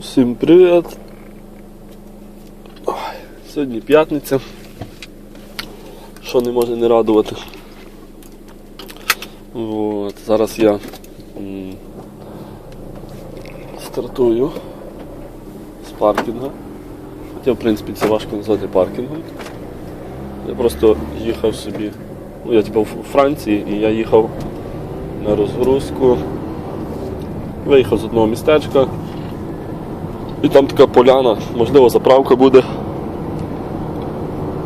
Всім привіт. Сьогодні п'ятниця. Що не може не радувати. От, зараз я м, стартую з паркінгу. Хоча в принципі це важко назвати паркінгом. Я просто їхав собі. Ну, я типу у Франції і я їхав на розгрузку. Виїхав з одного містечка. І там така поляна, можливо, заправка буде.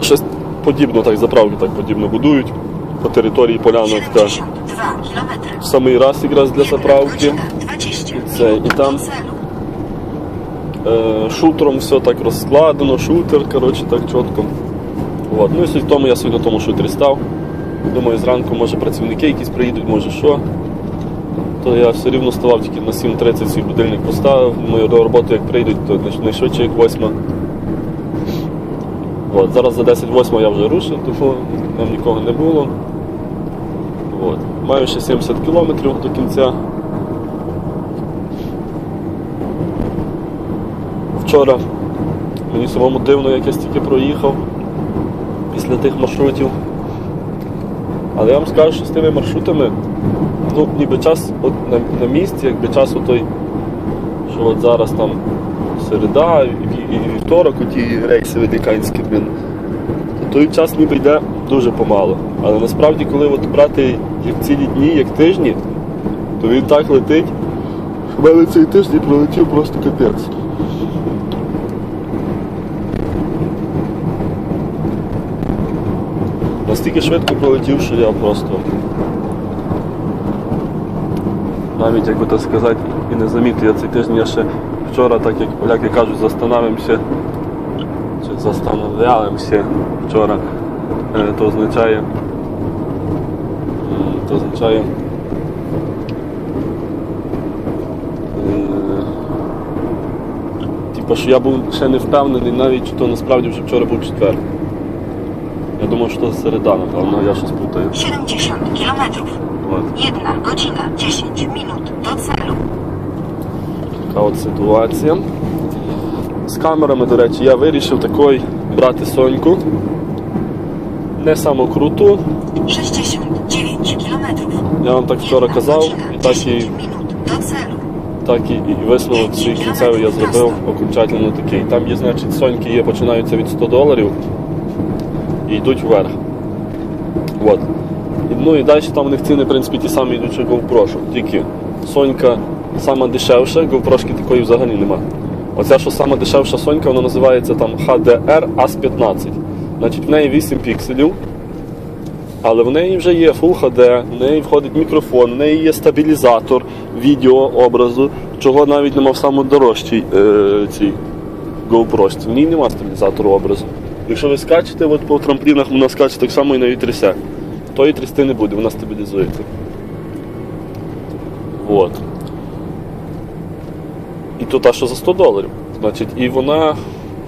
Щось подібно, так заправки так подібно будують. По території поляна така в самий раз якраз для заправки. І це, і там е, шутером все так розкладено, шутер, коротше, так чітко. От. Ну і суть в тому, я сьогодні на тому шутері став. Думаю, зранку може працівники якісь приїдуть, може що. То я все рівно ставав тільки на 7.30 свій будильник поставив. До роботи як прийдуть, то найшвидше як 8. От, зараз за 10.08 я вже рушив, тому там нікого не було. От. Маю ще 70 кілометрів до кінця. Вчора мені самому дивно, як я стільки проїхав після тих маршрутів. Але я вам скажу, що з тими маршрутами, ну, ніби час от на, на місці, якби час той, що от зараз там середа і, і, і вівторок, оті рейси великанські, блін, то той час ніби йде дуже помало. Але насправді, коли от брати як цілі дні, як тижні, то він так летить, в мене цей тиждень пролетів просто капець. Настільки швидко пролетів, що я просто навіть, як би так сказати, і не замітив. Я цей тиждень я ще вчора, так як поляки кажуть, застановимося, чи застановлялимося вчора, е, то означає, то означає е, Типа, що я був ще не впевнений навіть, що то насправді вже вчора був четвер. Я думав, що це середа, напевно, я щось плутаю. 70 кілометрів. 1 година 10 минут до целу. Така от ситуація. З камерами, до речі, я вирішив такої брати Соньку. Не саму круту. 69 кілометрів. Я вам так вчора казав, і так і, так і, і висновок свій кінцевий я зробив окончательно такий. Там є, значить, Соньки є, починаються від 100 доларів і йдуть вверх. От. Ну і далі там у них ціни, в принципі, ті самі йдуть, що GoPro, тільки Сонька сама дешевша, GoPro такої взагалі нема. Оця, що сама дешевша Сонька, вона називається там HDR AS15. Значить, в неї 8 пікселів, але в неї вже є Full HD, в неї входить мікрофон, в неї є стабілізатор відео, образу, чого навіть нема в самодорожчій е, цій GoPro. В ній нема стабілізатору образу. Якщо ви скачете от по трамплінах, вона скаче так само і на трясе. Тої трясти не буде, вона стабілізується. Вот. І то та, що за 100 доларів. Значить, і вона.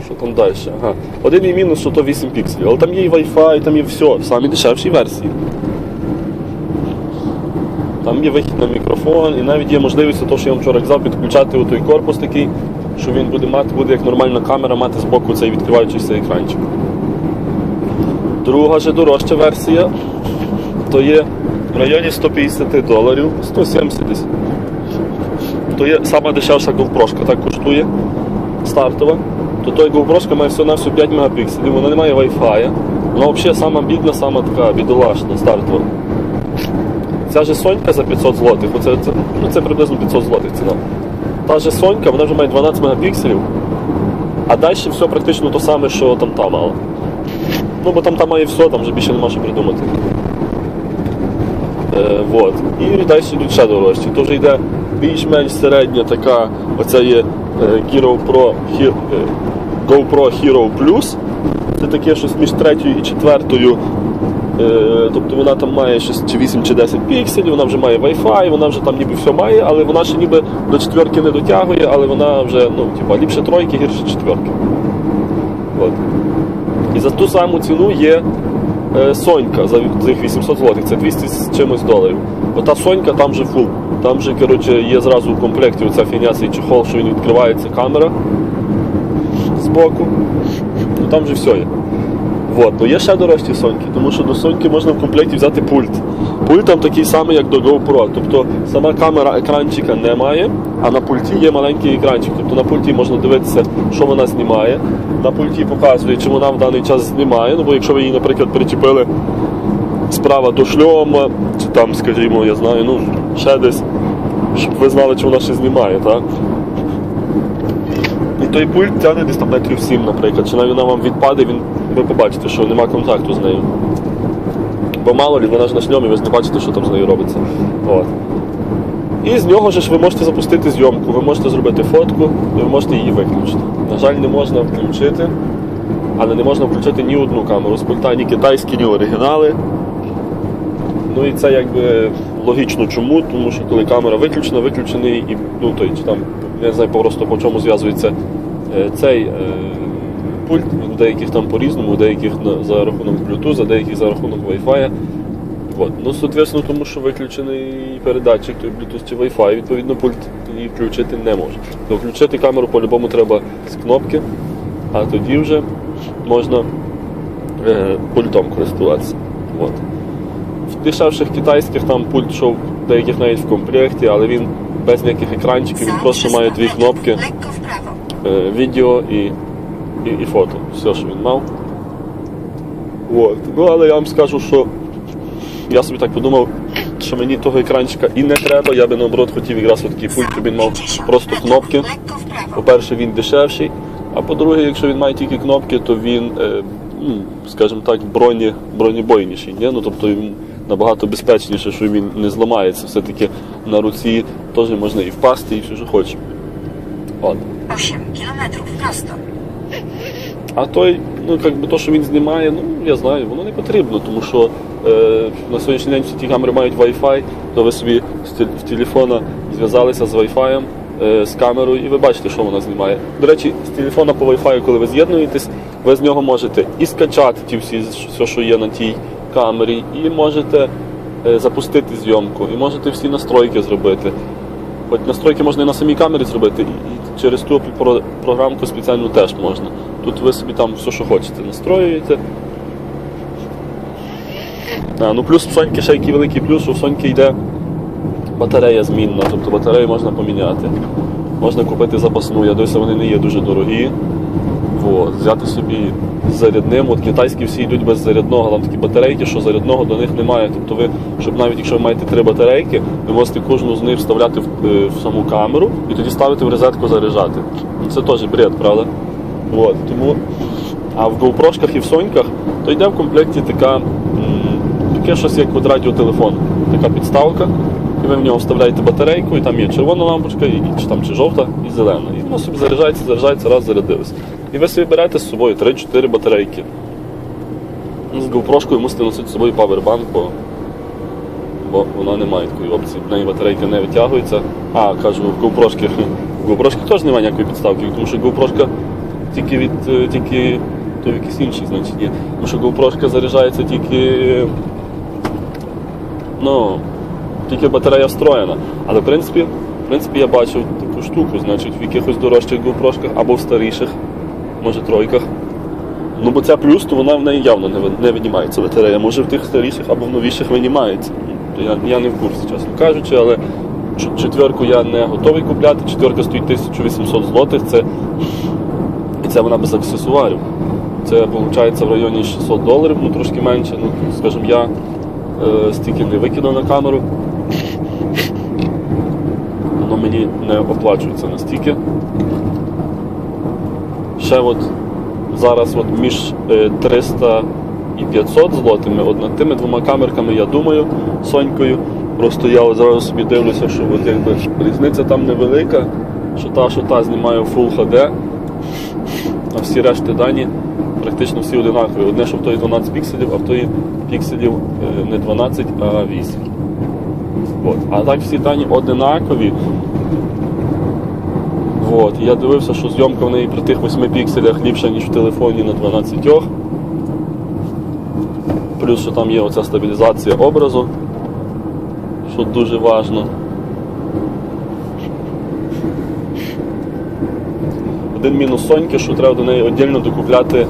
Що там далі? Ага. Один і мінус, що то 8 пікселів. Але там є і Wi-Fi, там є все, в самій дешевшій версії. Там є вихід на мікрофон, і навіть є можливість, того, що я вам вчора казав, підключати той корпус такий, що він буде мати, буде як нормальна камера, мати збоку цей відкриваючийся екранчик. Друга же дорожча версія, то є в районі 150 доларів, 170 десь. То є сама дешевша GoPro, так коштує стартова. То той GoPro має все на все 5 мегапікселів, вона не має Wi-Fi. Вона взагалі сама бідна, сама така бідолашна стартова. Ця же Сонька за 500 злотих, оце, це, ну це приблизно 500 злотих ціна. Та же Сонька, вона вже має 12 мегапікселів, а далі все практично те саме, що там та мала. Ну, бо там та має все, там вже більше нема що придумати. Е, вот. І далі йдуть ще дорожчі. То вже йде більш-менш середня така, оця є е, Hero Pro, He- е, GoPro Hero Plus. Це таке щось між третьою і четвертою. Е, тобто вона там має щось чи 8 чи 10 пікселів, вона вже має Wi-Fi, вона вже там ніби все має, але вона ще ніби до четверки не дотягує, але вона вже ну, типа, ліпше тройки, гірше четверки. От. І за ту саму ціну є е, Сонька за цих 800 злотих, це 200 з чимось доларів. Ота Сонька там же фул. Там же коротше, є зразу в комплекті оця фігня, цей чехол, що він відкривається камера збоку. Ну там же все є. Вот. Ну є ще дорожчі соньки, тому що до соньки можна в комплекті взяти пульт. Пульт там такий самий, як до GoPro. Тобто сама камера екранчика немає, а на пульті є маленький екранчик. Тобто на пульті можна дивитися, що вона знімає. На пульті показує, чи вона в даний час знімає. Ну бо якщо ви її, наприклад, причепили справа до шльома, чи там, скажімо, я знаю, ну ще десь, щоб ви знали, чи вона ще знімає, так? І той пульт тягне десь там метрів 7, наприклад. Чи навіть вона вам відпаде, він, ви побачите, що нема контакту з нею. Бо мало лі, вона ж на шльомі, ви ж не бачите, що там з нею робиться. От. І з нього ж ви можете запустити зйомку, ви можете зробити фотку, і ви можете її виключити. На жаль, не можна включити, але не можна включити ні одну камеру з пульта, ні китайські, ні оригінали. Ну і це якби логічно чому, тому що коли камера виключена, виключений і ну той чи там я не знаю просто по чому зв'язується е, цей е, пульт. У деяких там по-різному, у деяких за рахунок Bluetooth, деяких за рахунок Wi-Fi. От. Ну, соответственно, тому що виключений передатчик, той Bluetooth чи Wi-Fi, відповідно, пульт її включити не може. То включити камеру по-любому треба з кнопки, а тоді вже можна е, пультом користуватися. От. В дешевших китайських там пульт йшов деяких навіть в комплекті, але він без ніяких екранчиків, він просто має дві кнопки, е, відео і, і, і фото. Все, що він мав. От. Ну, але я вам скажу, що я собі так подумав, що мені того екранчика і не треба, я би наоборот хотів якраз такий пульт, щоб він мав просто кнопки. По-перше, він дешевший, а по-друге, якщо він має тільки кнопки, то він, е, ну, скажімо так, броні, бронебойніший. Ні? Ну, тобто він набагато безпечніше, що він не зламається. Все-таки на руці теж можна і впасти, і все, що хочеш. От. 8 kilometrów prosto. А той, ну як би то, що він знімає, ну я знаю, воно не потрібно, тому що е, на сьогоднішній день всі ті камери мають Wi-Fi, то ви собі в телефона зв'язалися з Wi-Fi, е, з камерою, і ви бачите, що вона знімає. До речі, з телефона по Wi-Fi, коли ви з'єднуєтесь, ви з нього можете і скачати ті всі, все, що є на тій камері, і можете е, запустити зйомку, і можете всі настройки зробити. Хоч настройки можна і на самій камері зробити, через ту програмку спеціальну теж можна. Тут ви собі там все, що хочете, настроюєте. А, ну плюс в Соньки ще який великий плюс, що в Соньки йде батарея змінна, тобто батарею можна поміняти. Можна купити запасну, я дивлюся, вони не є дуже дорогі. Вот. Взяти собі зарядним. От китайські всі йдуть без зарядного, там такі батарейки, що зарядного до них немає. Тобто ви, щоб навіть якщо ви маєте три батарейки, ви можете кожну з них вставляти в, е, в саму камеру і тоді ставити в розетку заряджати. Це теж бред, правда? От. Тому, а в GoPro і в Соньках то йде в комплекті така, таке щось як от радіотелефон, така підставка. І ви в нього вставляєте батарейку, і там є червона лампочка, і, чи, там, чи жовта, і зелена. І воно собі заряджається, заряджається, раз зарядилось. І ви собі берете з собою 3-4 батарейки. З GoPro мусите носити з собою павербанк, бо, бо вона не має такої опції. В неї батарейка не витягується. А, кажу, в GoPro, в GoPro теж немає ніякої підставки, тому що GoPro тільки від е, тільки то якийсь інший, значить є. Тому що GoPro заряджається тільки. Ну, тільки батарея встроєна. Але в принципі, в принципі я бачив таку штуку, значить, в якихось дорожчих GoPro або в старіших, може тройках. Ну, бо ця плюс, то вона в неї явно не, не винімається батарея. Може в тих старіших або в новіших винімається. Я, я не в курсі, чесно кажучи, але четверку я не готовий купляти. Четверка стоїть 1800 злотих. Це, і це вона без аксесуарів. Це виходить в районі 600 доларів, ну трошки менше. Ну, скажімо, я е, стільки не викидав на камеру. Воно мені не оплачується настільки. Ще от зараз от між е, 300 і 500 злотими, от над тими двома камерками, я думаю, Сонькою. Просто я зараз собі дивлюся, що от якби різниця там невелика, що та, що та знімає Full HD, а всі решти дані практично всі одинакові. Одне, що в тої 12 пікселів, а в тої пікселів е, не 12, а 8. От. А так всі дані одинакові. От. Я дивився, що зйомка в неї при тих 8 пікселях ліпша, ніж в телефоні на 12. Плюс що там є оця стабілізація образу, що дуже важно. Один мінус Соньки, що треба до неї віддільно докупляти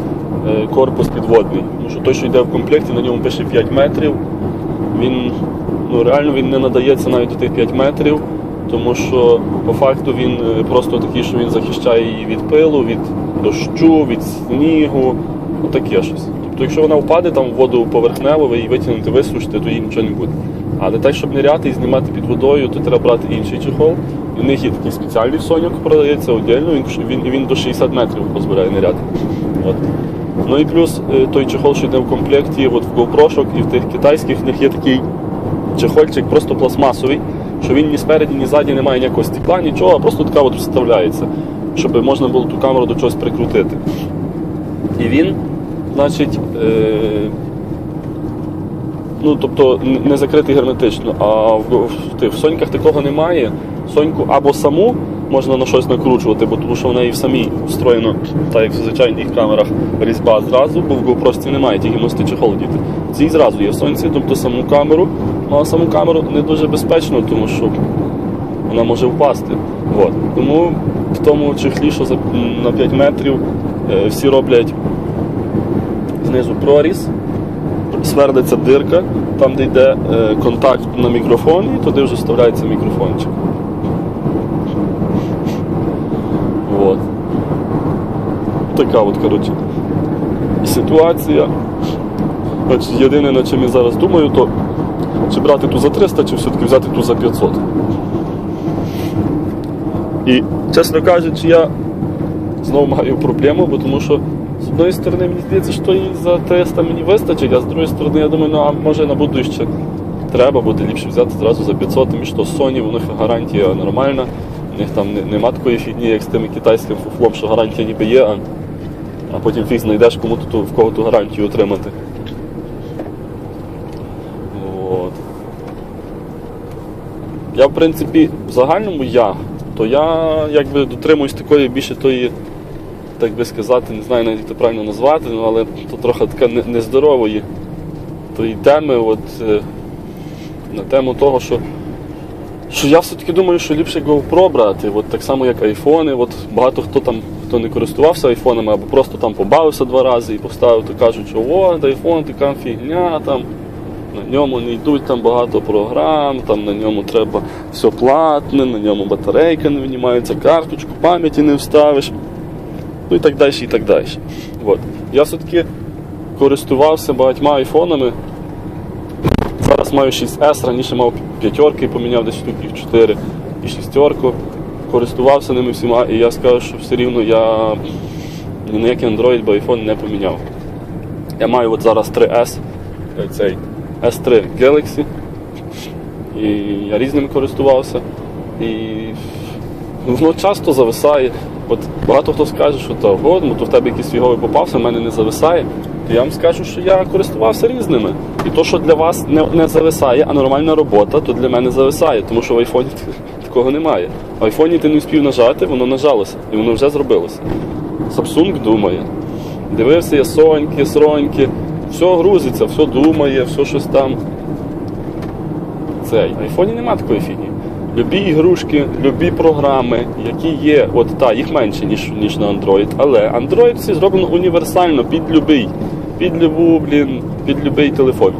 е, корпус підводний. Тому що той, що йде в комплекті, на ньому пише 5 метрів, він ну, реально він не надається навіть до тих 5 метрів тому що по факту він е, просто такий, що він захищає її від пилу, від дощу, від снігу, ну таке щось. Тобто, якщо вона впаде там в воду поверхнево, ви її витягнете, висушите, то їй нічого не буде. Але так, щоб ниряти і знімати під водою, то треба брати інший чехол. В них є такий спеціальний соньок, продається віддільно, він, він, він до 60 метрів дозволяє ниряти. От. Ну і плюс е, той чехол, що йде в комплекті, от в GoPro і в тих китайських в них є такий чехольчик, просто пластмасовий, що він ні спереді, ні ззаді не має ніякого стекла, нічого, а просто така от вставляється, щоб можна було ту камеру до чогось прикрутити. І він, значить, е, ну тобто не закритий герметично, а в, тих- в соньках такого немає. Соньку або саму можна на щось накручувати, бо тому що в неї в самій встроєно, так як в звичайних камерах, різьба зразу, бо в GoPro немає, тільки мусити чехол діти. Цій зразу є сонці, тобто саму камеру, ну а саму камеру не дуже безпечно, тому що вона може впасти. От. Тому в тому чехлі, що на 5 метрів, е, всі роблять знизу проріз, свердиться дирка, там, де йде е, контакт на мікрофон, і туди вже вставляється мікрофончик. От. Така от, коротше, ситуація. От єдине, над чим я зараз думаю, то чи брати ту за 300, чи все-таки взяти ту за 500. І, чесно кажучи, я знову маю проблему, бо тому що з одної сторони мені здається, що і за 300 мені вистачить, а з другої сторони, я думаю, ну а може на будуще треба буде ліпше взяти зразу за 500, тому що Sony, них гарантія нормальна, у них там нема такої фігні, як з тим китайським фуфлом, що гарантія ніби є, а, потім фіг знайдеш кому ту, в кого ту гарантію отримати. От. Я, в принципі, в загальному я, то я якби дотримуюсь такої більше тої, так би сказати, не знаю навіть як це правильно назвати, ну, але то трохи така нездорової тої теми, от, е, на тему того, що, що я все-таки думаю, що ліпше GoPro брати, от так само як айфони. От багато хто там, хто не користувався айфонами або просто там побавився два рази і поставив, то кажуть, що о, айфон така фігня там. На ньому не йдуть там багато програм, там на ньому треба все платне, на ньому батарейка не винімається, карточку пам'яті не вставиш. Ну і так далі, і так далі. От. Я все-таки користувався багатьма айфонами. Зараз маю 6S, раніше мав п'ятерки, поміняв десь штук їх 4 і шістерку. Користувався ними всіма, і я скажу, що все рівно я ні на який Android бо iPhone не поміняв. Я маю от зараз 3S, е, цей S3 Galaxy. І я різними користувався. І воно часто зависає. От багато хто скаже, що то годно, то в тебе якийсь фіговий попався, в мене не зависає. То я вам скажу, що я користувався різними. І то, що для вас не, не зависає, а нормальна робота, то для мене зависає, тому що в айфоні такого немає. В айфоні ти не успів нажати, воно нажалося, і воно вже зробилося. Samsung думає. Дивився я соньки, сроньки, все грузиться, все думає, все щось там. Цей. В айфоні нема такої фігні. Любі ігрушки, любі програми, які є, от та, їх менше, ніж, ніж на Android, але Android все зроблено універсально під любий. Під любу, блін, під любий телефон.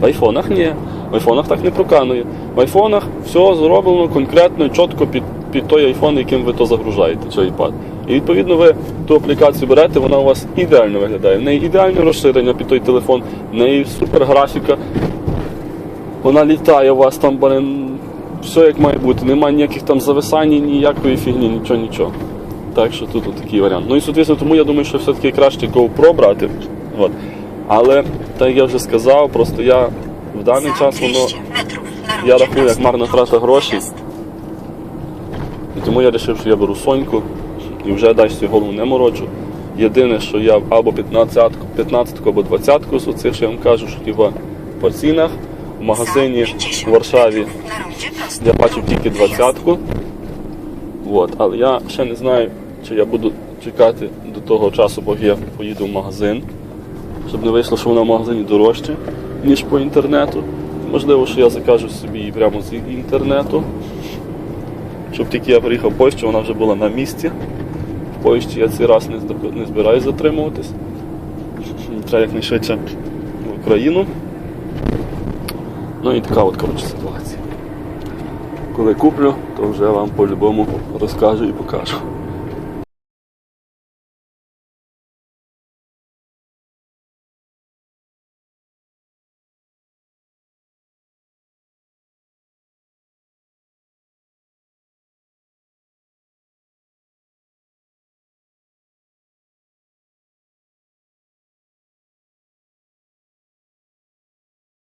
В айфонах ні. В айфонах так не проканує. В айфонах все зроблено конкретно, чітко під, під той айфон, яким ви то загружаєте, чи iPad. І відповідно ви ту аплікацію берете, вона у вас ідеально виглядає. В неї ідеальне розширення під той телефон, в неї супер графіка. Вона літає у вас там, блин, все як має бути. Немає ніяких там зависань, ніякої фігні, нічого, нічого. Так що тут от такий варіант. Ну і соответственно, тому я думаю, що все-таки краще GoPro брати. От. Але, так як я вже сказав, просто я в даний час воно. 200 metrów na Я рахую, як марна трата грошей. І тому я вирішив, що я беру Соньку і вже далі голову не мороджу. Єдине, що я або 15, 15 або 20 з оцих, що я вам кажу, що типа по цінах в магазині Za 50 в Варшаві я бачив тільки Pojazd. двадцятку. От, але я ще не знаю, чи я буду чекати до того часу, поки я поїду в магазин, щоб не вийшло, що вона в магазині дорожче, ніж по інтернету. Можливо, що я закажу собі її прямо з інтернету. щоб тільки я приїхав в Польщу, вона вже була на місці. Польщі я цей раз не, збираюся затримуватись. Треба якнайшвидше в Україну. Ну і така от коротше ситуація. Коли куплю, то вже вам по-любому розкажу і покажу.